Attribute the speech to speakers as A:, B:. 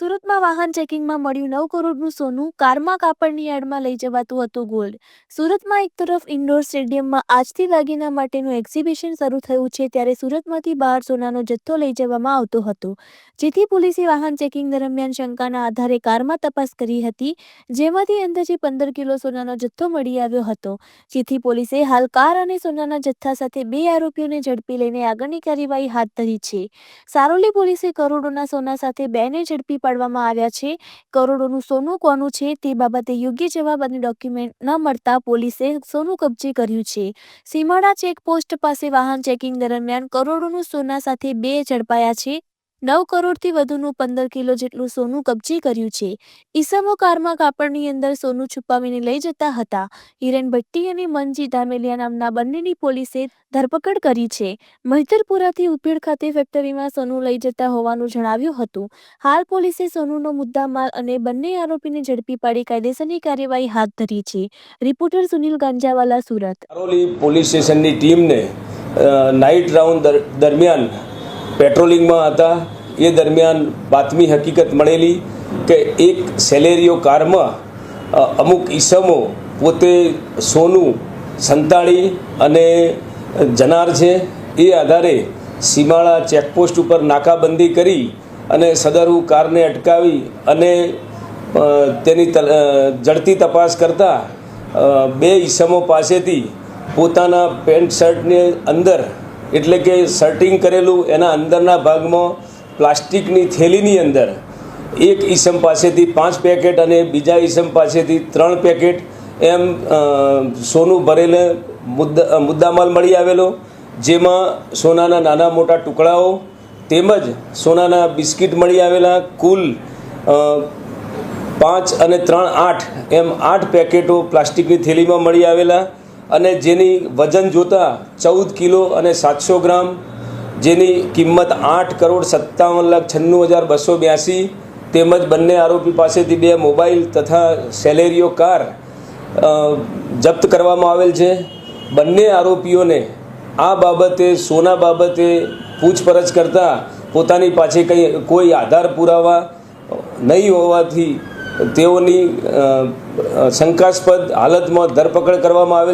A: સુરતમાં વાહન ચેકિંગમાં મળ્યું નવ કરોડનું સોનું કારમાં કાપડની યાર્ડમાં લઈ જવાતું હતું ગોલ્ડ. સુરતમાં એક તરફ ઇન્ડોર સ્ટેડિયમમાં આજથી દાગીના માટેનું એક્ઝિબિશન શરૂ થયું છે ત્યારે સુરતમાંથી બહાર સોનાનો જથ્થો લઈ જવામાં આવતો હતો. જેથી પોલીસે વાહન ચેકિંગ દરમિયાન શંકાના આધારે કારમાં તપાસ કરી હતી, જેમાંથી અંદાજે પંદર કિલો સોનાનો જથ્થો મળી આવ્યો હતો. જેથી પોલીસે હાલ કાર અને સોનાના જથ્થા સાથે બે આરોપીઓને ઝડપી લઈને આગળની કાર્યવાહી હાથ ધરી છે. સારોલી પોલીસે કરોડોના સોના સાથે બેને ઝડપી પાડવામાં આવ્યા છે. કરોડોનું સોનું કોનું છે તે બાબતે યોગ્ય જવાબ અને ડોક્યુમેન્ટ ન મળતા પોલીસે સોનું કબજે કર્યું છે. સીમાડા ચેકપોસ્ટ પાસે વાહન ચેકિંગ દરમિયાન કરોડોનું સોના સાથે બે ઝડપાયા છે. નવ કરોડથી વધુનું પંદર કિલો જેટલું સોનું કબજે કર્યું છે. ઈસમો કારમાં કાપડની અંદર સોનું છુપાવીને લઈ જતા હતા. હિરેન ભટ્ટી અને મનજી ધામેલિયા નામના બંનેની પોલીસે ધરપકડ કરી છે. મહિતરપુરાથી ઉપેડ ખાતે ફેક્ટરીમાં સોનું લઈ જતા હોવાનું જણાવ્યું હતું. હાલ પોલીસે સોનુનો મુદ્દામાલ અને બંને આરોપીને ઝડપી પાડી કાયદેસરની કાર્યવાહી હાથ ધરી છે. રિપોર્ટર સુનિલ ગાંજાવાલા, સુરત.
B: પોલીસ સ્ટેશનની ટીમને નાઇટ રાઉન્ડ દરમિયાન પેટ્રોલિંગમાં હતા. એ દરમિયાન બાતમી હકીકત મળેલી કે એક સેલેરીઓ કારમાં અમુક ઈસમો પોતે સોનું સંતાડી અને જનાર છે. એ આધારે સીમાળા ચેકપોસ્ટ ઉપર નાકાબંધી કરી અને સદરુ કારને અટકાવી અને તેની જડતી તપાસ કરતા બે ઈસમો પાસેથી પોતાના પેન્ટ શર્ટની અંદર એટલે કે શર્ટિંગ કરેલું એના અંદરના ભાગમાં પ્લાસ્ટિકની થેલીની અંદર એક ઈસમ પાસેથી પાંચ પેકેટ અને બીજા ઈસમ પાસેથી ત્રણ પેકેટ એમ સોનું ભરેલે મુદ્દા મુદ્દામાલ મળી આવેલો, જેમાં સોનાના નાના મોટા ટુકડાઓ તેમજ સોનાના બિસ્કિટ મળી આવેલા, કુલ પાંચ અને ત્રણ આઠ એમ આઠ પેકેટો પ્લાસ્ટિકની થેલીમાં મળી આવેલા અને જેની વજન જોતાં ચૌદ કિલો અને સાતસો ગ્રામ, જેની કિંમત આઠ કરોડ સત્તાવન લાખ છન્નું હજાર બસો બ્યાસી, તેમજ બંને આરોપી પાસેથી બે મોબાઈલ તથા સેલેરીઓ કાર જપ્ત કરવામાં આવેલ છે. બંને આરોપીઓને આ બાબતે, સોના બાબતે પૂછપરછ કરતાં પોતાની પાસે કંઈ, કોઈ આધાર પુરાવા નહીં હોવાથી તેઓની શંકાસ્પદ હાલતમાં ધરપકડ કરવામાં આવેલ